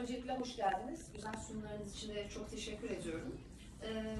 Öncelikle hoş geldiniz. Güzel sunumlarınız için de çok teşekkür ediyorum. Ee,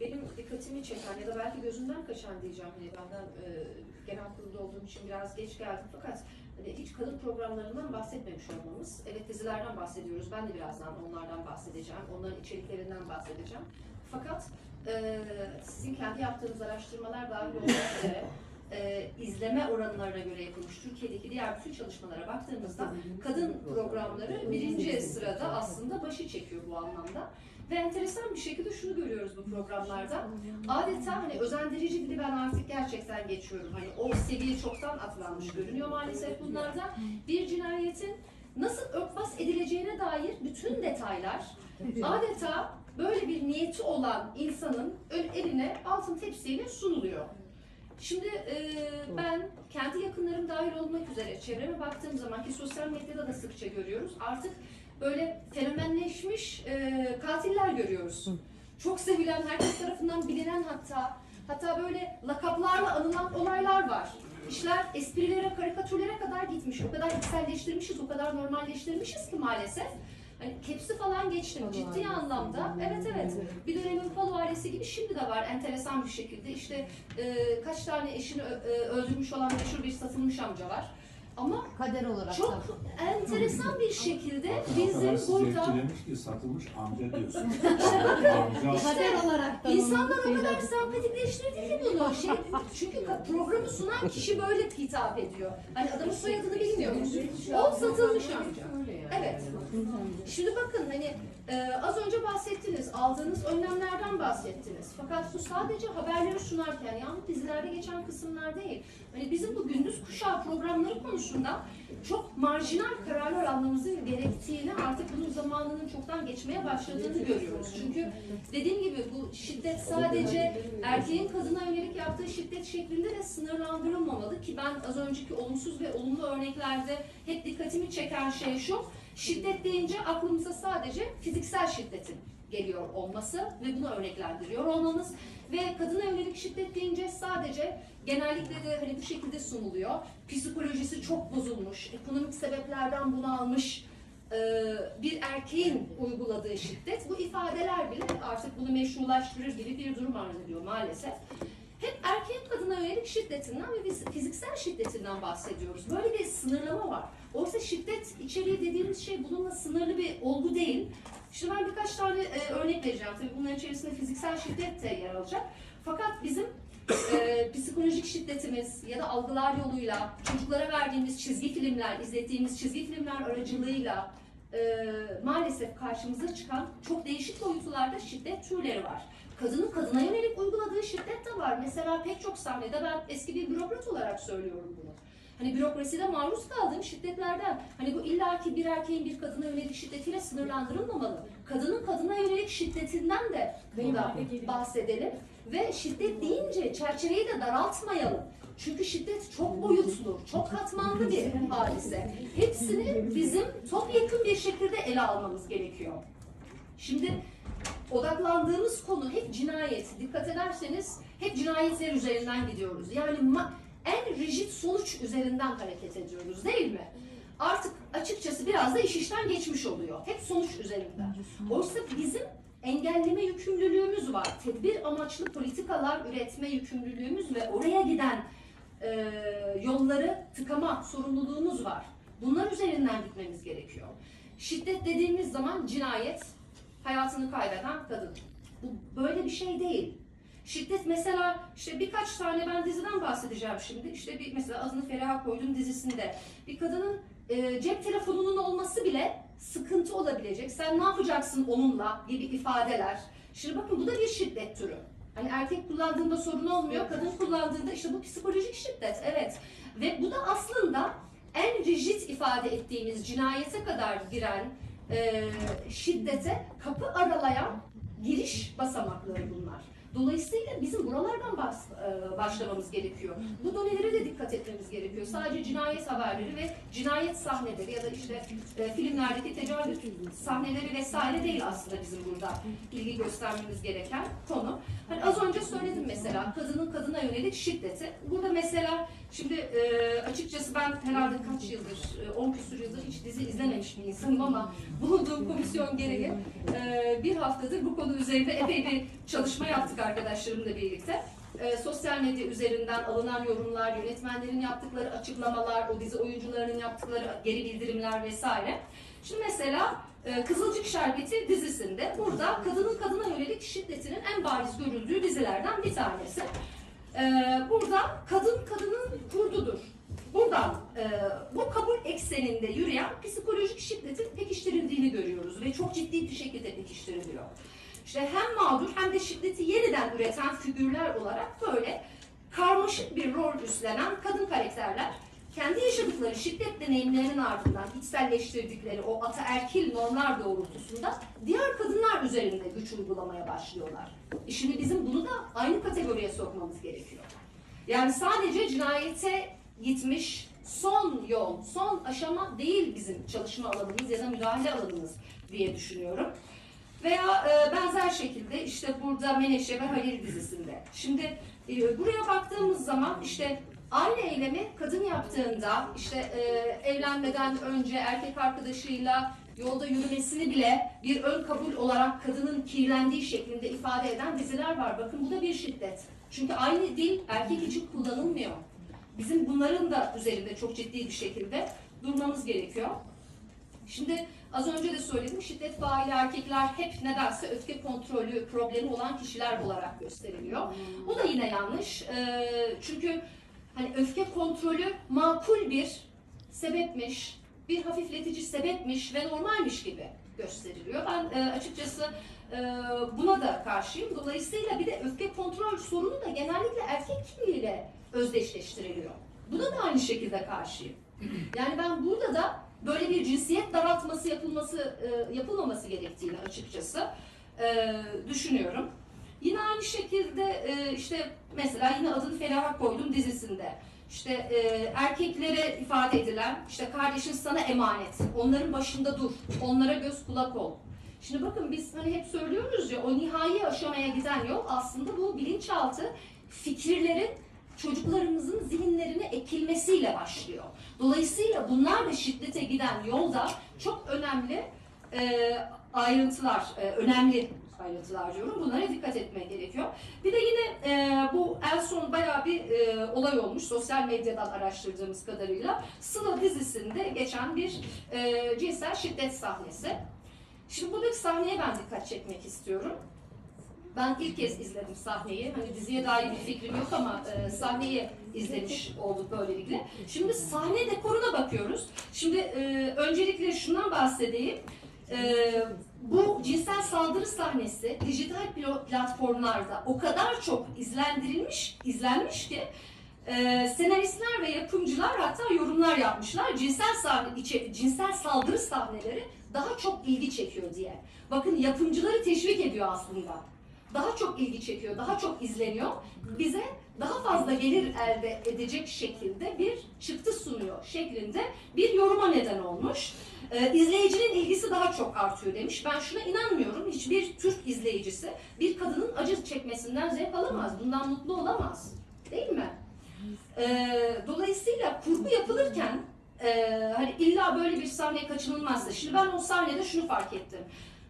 benim dikkatimi çeken ya da belki gözümden kaçan diyeceğim hani benden e, genel kurulda olduğum için biraz geç geldim fakat hani hiç kadın programlarından bahsetmemiş olmamız. Evet dizilerden bahsediyoruz. Ben de birazdan onlardan bahsedeceğim. Onların içeriklerinden bahsedeceğim. Fakat e, sizin kendi yaptığınız araştırmalar dahil olmak üzere e, izleme oranlarına göre yapılmış Türkiye'deki diğer bütün çalışmalara baktığımızda kadın programları birinci sırada aslında başı çekiyor bu anlamda. Ve enteresan bir şekilde şunu görüyoruz bu programlarda. Adeta hani özendirici dili ben artık gerçekten geçiyorum. Hani o seviye çoktan atlanmış görünüyor maalesef bunlarda. Bir cinayetin nasıl örtbas edileceğine dair bütün detaylar adeta böyle bir niyeti olan insanın eline altın tepsiyle sunuluyor. Şimdi e, ben kendi yakınlarım dahil olmak üzere çevreme baktığım zaman ki sosyal medyada da sıkça görüyoruz. Artık böyle fenomenleşmiş e, katiller görüyoruz. Çok sevilen, herkes tarafından bilinen hatta hatta böyle lakaplarla anılan olaylar var. İşler esprilere, karikatürlere kadar gitmiş. O kadar içselleştirmişiz, o kadar normalleştirmişiz ki maalesef. Hani kepsi falan geçtim ciddi anlamda. Evet evet. Bir dönemin Palo ailesi gibi şimdi de var enteresan bir şekilde. İşte e, kaç tane eşini ö- e, öldürmüş olan meşhur bir satılmış amca var. Ama Kader olarak çok da. enteresan bir şekilde bizim burada etkilemiş ki satılmış amca diyorsun. amca. Kader olarak da. insanlar o kadar sempatikleştirdi ki bunu. Şey, çünkü ka- programı sunan kişi böyle hitap ediyor. Hani adamın soyadını bilmiyoruz. O satılmış amca. Evet. Şimdi bakın hani e, az önce bahsettiniz, aldığınız önlemlerden bahsettiniz. Fakat bu sadece haberleri sunarken yahut dizilerde geçen kısımlar değil. Hani bizim bu gündüz kuşağı programları konusunda çok marjinal kararlar almamızın gerektiğini artık bunun zamanının çoktan geçmeye başladığını görüyoruz. Çünkü dediğim gibi bu şiddet sadece erkeğin kadına yönelik yaptığı şiddet şeklinde de sınırlandırılmamalı ki ben az önceki olumsuz ve olumlu örneklerde hep dikkatimi çeken şey şu. Şiddet deyince aklımıza sadece fiziksel şiddetin geliyor olması ve bunu örneklendiriyor olmamız ve kadına yönelik şiddet deyince sadece genellikle de hani bu şekilde sunuluyor. Psikolojisi çok bozulmuş, ekonomik sebeplerden bunu almış bir erkeğin uyguladığı şiddet bu ifadeler bile artık bunu meşrulaştırır gibi bir durum arz ediyor maalesef. Hep erkeğin kadına yönelik şiddetinden ve fiziksel şiddetinden bahsediyoruz. Böyle bir sınırlama var. Oysa şiddet içeriği dediğimiz şey bununla sınırlı bir olgu değil. Şimdi ben birkaç tane e, örnek vereceğim. Tabii bunların içerisinde fiziksel şiddet de yer alacak. Fakat bizim e, psikolojik şiddetimiz ya da algılar yoluyla çocuklara verdiğimiz çizgi filmler, izlettiğimiz çizgi filmler aracılığıyla e, maalesef karşımıza çıkan çok değişik boyutlarda şiddet türleri var. Kadının kadına yönelik uyguladığı şiddet de var. Mesela pek çok sahnede ben eski bir bürokrat olarak söylüyorum bunu. Hani bürokraside maruz kaldığım şiddetlerden, hani bu illaki bir erkeğin bir kadına yönelik şiddetiyle sınırlandırılmamalı. Kadının kadına yönelik şiddetinden de burada bahsedelim. Ve şiddet deyince çerçeveyi de daraltmayalım. Çünkü şiddet çok boyutlu, çok katmanlı bir hadise. Hepsini bizim topyekun bir şekilde ele almamız gerekiyor. Şimdi odaklandığımız konu hep cinayet. Dikkat ederseniz hep cinayetler üzerinden gidiyoruz. Yani en rigid sonuç üzerinden hareket ediyoruz değil mi? Artık açıkçası biraz da iş işten geçmiş oluyor. Hep sonuç üzerinden. Oysa bizim engelleme yükümlülüğümüz var. Tedbir amaçlı politikalar üretme yükümlülüğümüz ve oraya giden e, yolları tıkama sorumluluğumuz var. Bunlar üzerinden gitmemiz gerekiyor. Şiddet dediğimiz zaman cinayet, hayatını kaybeden kadın. Bu böyle bir şey değil. Şiddet mesela işte birkaç tane ben diziden bahsedeceğim şimdi. İşte bir mesela adını Feriha koydum dizisinde bir kadının e, cep telefonunun olması bile sıkıntı olabilecek. Sen ne yapacaksın onunla gibi ifadeler. Şimdi bakın bu da bir şiddet türü. Hani erkek kullandığında sorun olmuyor, kadın kullandığında işte bu psikolojik şiddet. Evet. Ve bu da aslında en rigid ifade ettiğimiz cinayete kadar giren e, şiddete kapı aralayan giriş basamakları bunlar. Dolayısıyla bizim buralardan bas, e, başlamamız gerekiyor. Bu donelere de dikkat etmemiz gerekiyor. Sadece cinayet haberleri ve cinayet sahneleri ya da işte e, filmlerdeki tecavüz sahneleri vesaire değil aslında bizim burada ilgi göstermemiz gereken konu. Hani az önce söyledim mesela kadının kadına yönelik şiddeti. Burada mesela şimdi e, açıkçası ben herhalde kaç yıldır, e, 10 küsur yıldır hiç dizi izlememiş bir insanım ama bulunduğum komisyon gereği e, bir haftadır bu konu üzerinde epey bir çalışma yaptık arkadaşlarımla birlikte. E, sosyal medya üzerinden alınan yorumlar, yönetmenlerin yaptıkları açıklamalar, o dizi oyuncularının yaptıkları geri bildirimler vesaire. Şimdi mesela e, Kızılcık Şerbeti dizisinde burada kadının kadına yönelik şiddetinin en bariz görüldüğü dizilerden bir tanesi. E, burada kadın kadının kurdudur. Buradan e, bu kabul ekseninde yürüyen psikolojik şiddetin pekiştirildiğini görüyoruz ve çok ciddi bir şekilde pekiştiriliyor. İşte hem mağdur hem de şiddeti yeniden üreten figürler olarak böyle karmaşık bir rol üstlenen kadın karakterler kendi yaşadıkları şiddet deneyimlerinin ardından içselleştirdikleri o ataerkil normlar doğrultusunda diğer kadınlar üzerinde güç uygulamaya başlıyorlar. E şimdi bizim bunu da aynı kategoriye sokmamız gerekiyor. Yani sadece cinayete gitmiş son yol, son aşama değil bizim çalışma alanımız ya da müdahale alanımız diye düşünüyorum. Veya e, benzer şekilde işte burada Menekşe ve Halil dizisinde. Şimdi e, buraya baktığımız zaman işte aynı eylemi kadın yaptığında işte e, evlenmeden önce erkek arkadaşıyla yolda yürümesini bile bir ön kabul olarak kadının kirlendiği şeklinde ifade eden diziler var. Bakın bu da bir şiddet. Çünkü aynı dil erkek için kullanılmıyor. Bizim bunların da üzerinde çok ciddi bir şekilde durmamız gerekiyor. Şimdi az önce de söyledim şiddet faili erkekler hep nedense öfke kontrolü problemi olan kişiler olarak gösteriliyor. Bu da yine yanlış. Ee, çünkü hani öfke kontrolü makul bir sebepmiş, bir hafifletici sebepmiş ve normalmiş gibi gösteriliyor. Ben e, açıkçası e, buna da karşıyım. Dolayısıyla bir de öfke kontrol sorunu da genellikle erkek kimliğiyle özdeşleştiriliyor. Buna da aynı şekilde karşıyım. Yani ben burada da böyle bir cinsiyet daraltması yapılması e, yapılmaması gerektiğini açıkçası e, düşünüyorum. Yine aynı şekilde e, işte mesela yine adını Feraha koydum dizisinde. İşte e, erkeklere ifade edilen işte kardeşin sana emanet. Onların başında dur. Onlara göz kulak ol. Şimdi bakın biz hani hep söylüyoruz ya o nihai aşamaya giden yol aslında bu bilinçaltı fikirlerin çocuklarımızın zihinlerine ekilmesiyle başlıyor. Dolayısıyla bunlar da şiddete giden yolda çok önemli e, ayrıntılar, e, önemli ayrıntılar diyorum. Bunlara dikkat etmek gerekiyor. Bir de yine e, bu en son bayağı bir e, olay olmuş sosyal medyadan araştırdığımız kadarıyla. Sıla dizisinde geçen bir e, cinsel şiddet sahnesi. Şimdi buradaki sahneye ben dikkat çekmek istiyorum. Ben ilk kez izledim sahneyi. Hani diziye dair bir fikrim yok ama e, sahneyi izlemiş olduk böylelikle. Şimdi sahne dekoruna bakıyoruz. Şimdi e, öncelikle şundan bahsedeyim. E, bu cinsel saldırı sahnesi dijital platformlarda o kadar çok izlendirilmiş, izlenmiş ki e, senaristler ve yapımcılar hatta yorumlar yapmışlar. Cinsel sahne, içe, cinsel saldırı sahneleri daha çok ilgi çekiyor diye. Bakın yapımcıları teşvik ediyor aslında daha çok ilgi çekiyor, daha çok izleniyor. Bize daha fazla gelir elde edecek şekilde bir çıktı sunuyor şeklinde bir yoruma neden olmuş. Ee, izleyicinin ilgisi daha çok artıyor demiş. Ben şuna inanmıyorum. Hiçbir Türk izleyicisi bir kadının acı çekmesinden zevk alamaz. Bundan mutlu olamaz. Değil mi? Ee, dolayısıyla kurgu yapılırken e, hani illa böyle bir sahneye kaçınılmazsa. Şimdi ben o sahnede şunu fark ettim.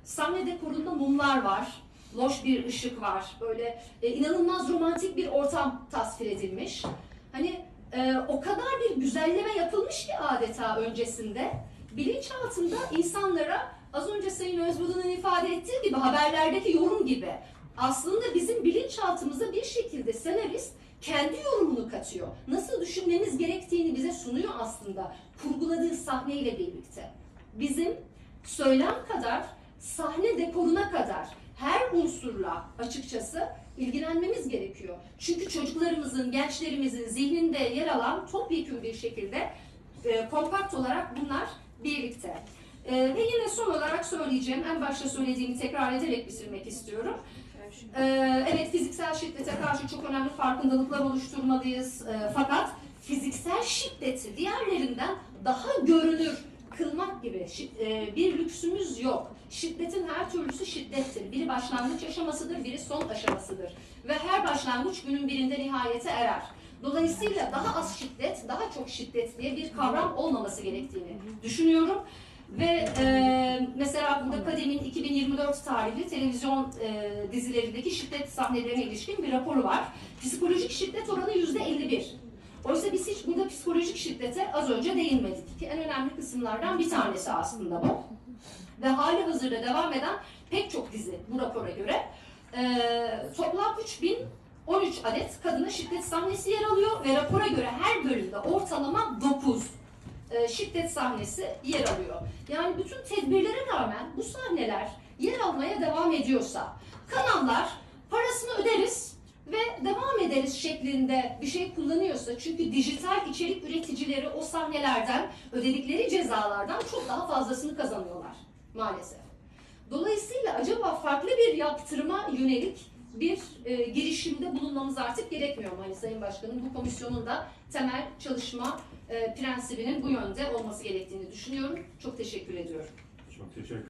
Sahne dekorunda mumlar var loş bir ışık var. Böyle e, inanılmaz romantik bir ortam tasvir edilmiş. Hani e, o kadar bir güzelleme yapılmış ki adeta öncesinde. Bilinçaltında insanlara az önce Sayın Özbudu'nun ifade ettiği gibi haberlerdeki yorum gibi aslında bizim bilinçaltımıza bir şekilde senarist kendi yorumunu katıyor. Nasıl düşünmemiz gerektiğini bize sunuyor aslında kurguladığı sahneyle birlikte. Bizim söylem kadar sahne dekoruna kadar unsurla açıkçası ilgilenmemiz gerekiyor. Çünkü çocuklarımızın, gençlerimizin zihninde yer alan topyekun bir şekilde e, kompakt olarak bunlar birlikte. E, ve yine son olarak söyleyeceğim, en başta söylediğimi tekrar ederek bitirmek istiyorum. Ee, evet fiziksel şiddete karşı çok önemli farkındalıklar oluşturmalıyız. Ee, fakat fiziksel şiddeti diğerlerinden daha görünür kılmak gibi e, bir lüksümüz yok. Şiddetin her türlüsü şiddettir. Biri başlangıç aşamasıdır, biri son aşamasıdır. Ve her başlangıç günün birinde nihayete erer. Dolayısıyla daha az şiddet, daha çok şiddet diye bir kavram olmaması gerektiğini düşünüyorum. Ve e, mesela burada Kadim'in 2024 tarihli televizyon e, dizilerindeki şiddet sahnelerine ilişkin bir raporu var. Psikolojik şiddet oranı %51. Oysa biz hiç burada psikolojik şiddete az önce değinmedik ki en önemli kısımlardan bir tanesi aslında bu. Ve hali hazırda devam eden pek çok dizi bu rapora göre. E, toplam 3013 adet kadına şiddet sahnesi yer alıyor ve rapora göre her bölümde ortalama 9 e, şiddet sahnesi yer alıyor. Yani bütün tedbirlere rağmen bu sahneler yer almaya devam ediyorsa kanallar parasını öderiz ve devam ederiz şeklinde bir şey kullanıyorsa çünkü dijital içerik üreticileri o sahnelerden ödedikleri cezalardan çok daha fazlasını kazanıyorlar maalesef. Dolayısıyla acaba farklı bir yaptırıma yönelik bir e, girişimde bulunmamız artık gerekmiyor mu? Hani Sayın Başkanım bu komisyonun da temel çalışma e, prensibinin bu yönde olması gerektiğini düşünüyorum. Çok teşekkür ediyorum. Çok teşekkür